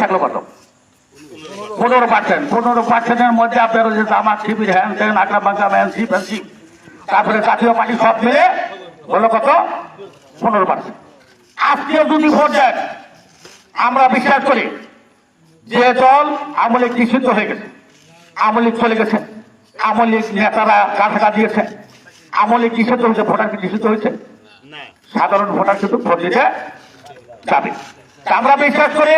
থাকল কত? পনেরো পার্সেন্ট পনেরো পার্সেন্টের মধ্যে আপনার ওই যে জামাত শিবির হ্যান ত্যান আগ্রা বাংলা ম্যান শিপ হ্যান শিপ। তারপরে জাতীয় পার্টি সব মিলে হলো কত? পনেরো পার্সেন্ট আজকেও যদি ভোট দেন। আমরা বিশ্বাস করি যে দল আমলে নিষিদ্ধ হয়ে গেছে। আমলিক চলে গেছে। আমলিক নেতারা কাছাকা দিয়েছে। আমলিক নিষিদ্ধ হয়েছে ভোটার কি নিষিদ্ধ হয়েছে। সাধারণ ভোটার কিন্তু ভোট দিতে যাবে। আমরা বিশ্বাস করি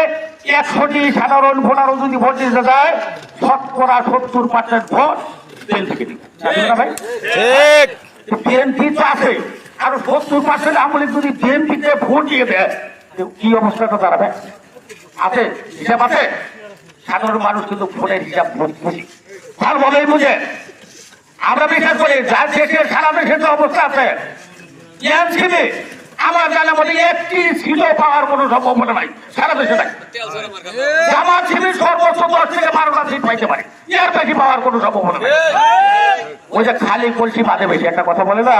একশোটি সাধারণ ভোটারও যদি ভোট দিতে যায় শতকরা সত্তর পার্সেন্ট ভোট বিএনপিকে দিবে। জানেন না বিএনপি তো আছে। আর সত্তর পার্সেন্ট আমলে যদি বিএনপিতে ভোট দিয়ে দেয় কি অবস্থাটা দাঁড়াবে? আছে হিসাব আছে। সাধারণ মানুষ কিন্তু ভোটের হিসাব ভোট বুঝি ভালোভাবেই বুঝে। আমরা বিশ্বাস করি যার দেশের সারা দেশের যে অবস্থা আছে। আমার জানা মতে একটি সিটও পাওয়ার কোনো সম্ভাবনা নাই। সারা দেশে নাই। জামাত শিবির সর্বোচ্চ দশ থেকে বারোটা সিট পাইতে পারে। এর বেশি পাওয়ার কোনো সম্ভাবনা নাই। ওই যে খালি কলসি বাদে বেশি, একটা কথা বলে না?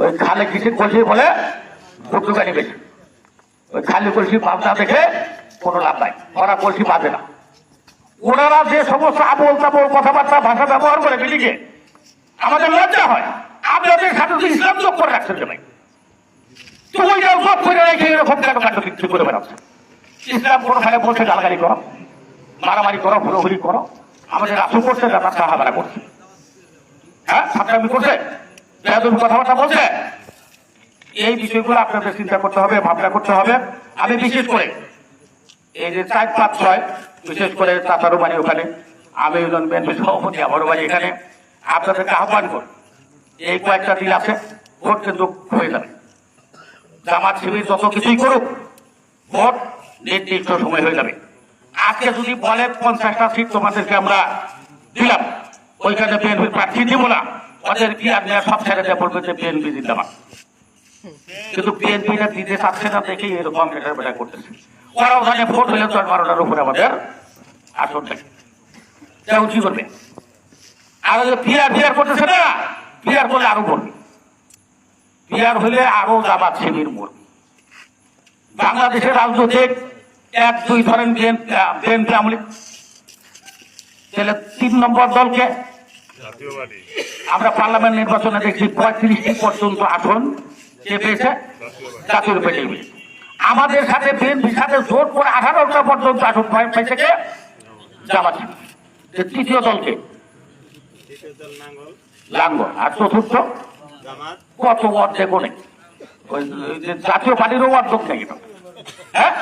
ওই খালি কিছু কলসি বলে? ভুটুকানি বেশি। ওই খালি কলসি বাদা দেখে কোনো লাভ নাই। ওরা কলসি বাঁধে না। ওনারা যে সমস্ত আবল তাবল কথাবার্তা, ভাষা ব্যবহার করে মিলিকে আমাদের লজ্জা হয়। আপনাদের সাথে ইসলাম যোগ করে রাখছেন ভাই তো ওই যে যোগ করে রেখে এরকম করে বেড়াচ্ছে ইসলাম কোনো বলছে গালাগালি করো, মারামারি করো, হুড়োহুড়ি করো। আমাদের রাসু করছে না সাহাবারা করছে। হ্যাঁ ফাঁকরামি করছে? বেহাদুর কথাবার্তা বলছে? এই বিষয়গুলো আপনাদের চিন্তা করতে হবে, ভাবনা করতে হবে। আমি বিশেষ করে, এই যে চার পাঁচ ছয়, বিশেষ করে চাচারও বাড়ি ওখানে, আমি হলেন বিএনপি সভাপতি, আমারও বাড়ি এখানে। আপনাদেরকে আহ্বান করি, এই কয়েকটা দিন আছে, ভোট কিন্তু হয়ে যাবে। জামাত শিবির যত কিছুই করুক ভোট নির্দিষ্ট সময় হয়ে যাবে। আজকে যদি বলে পঞ্চাশটা সিট তোমাদেরকে আমরা দিলাম, ওইখানে বিএনপির প্রার্থী দিব না, ওদের কি নেওয়া সব ছেড়ে দেওয়া বলবে যে বিএনপি জিন্দাবাদ? কিন্তু বিএনপিটা দিতে চাচ্ছে না দেখে এরকম বেটা করতেছে। ওরা ওখানে ভোট হলে দশ বারোটার উপরে আমাদের আসন থাকে। তেমন কি করবে? আর ফিয়ার ফিয়ার করতেছে না ফিয়ার করলে আরও করবে ফিয়ার হলে আরও জামাত শিবির মরবে বাংলাদেশের রাজনৈতিক এক দুই ধরেন বিএনপি আমলি তাহলে তিন নম্বর দলকে আমরা পার্লামেন্ট নির্বাচনে দেখছি পঁয়ত্রিশটি পর্যন্ত আসন যে পেয়েছে জাতীয় পেয়েছে আমাদের সাথে বিএনপির সাথে জোট করে আঠারোটা পর্যন্ত আসন পাইছে কে? জামাত তৃতীয় দলকে লাঙ্গল। আর চতুর্থ কত অর্ধেক নেই জাতীয় পার্টিরও অর্ধেক নেই। হ্যাঁ?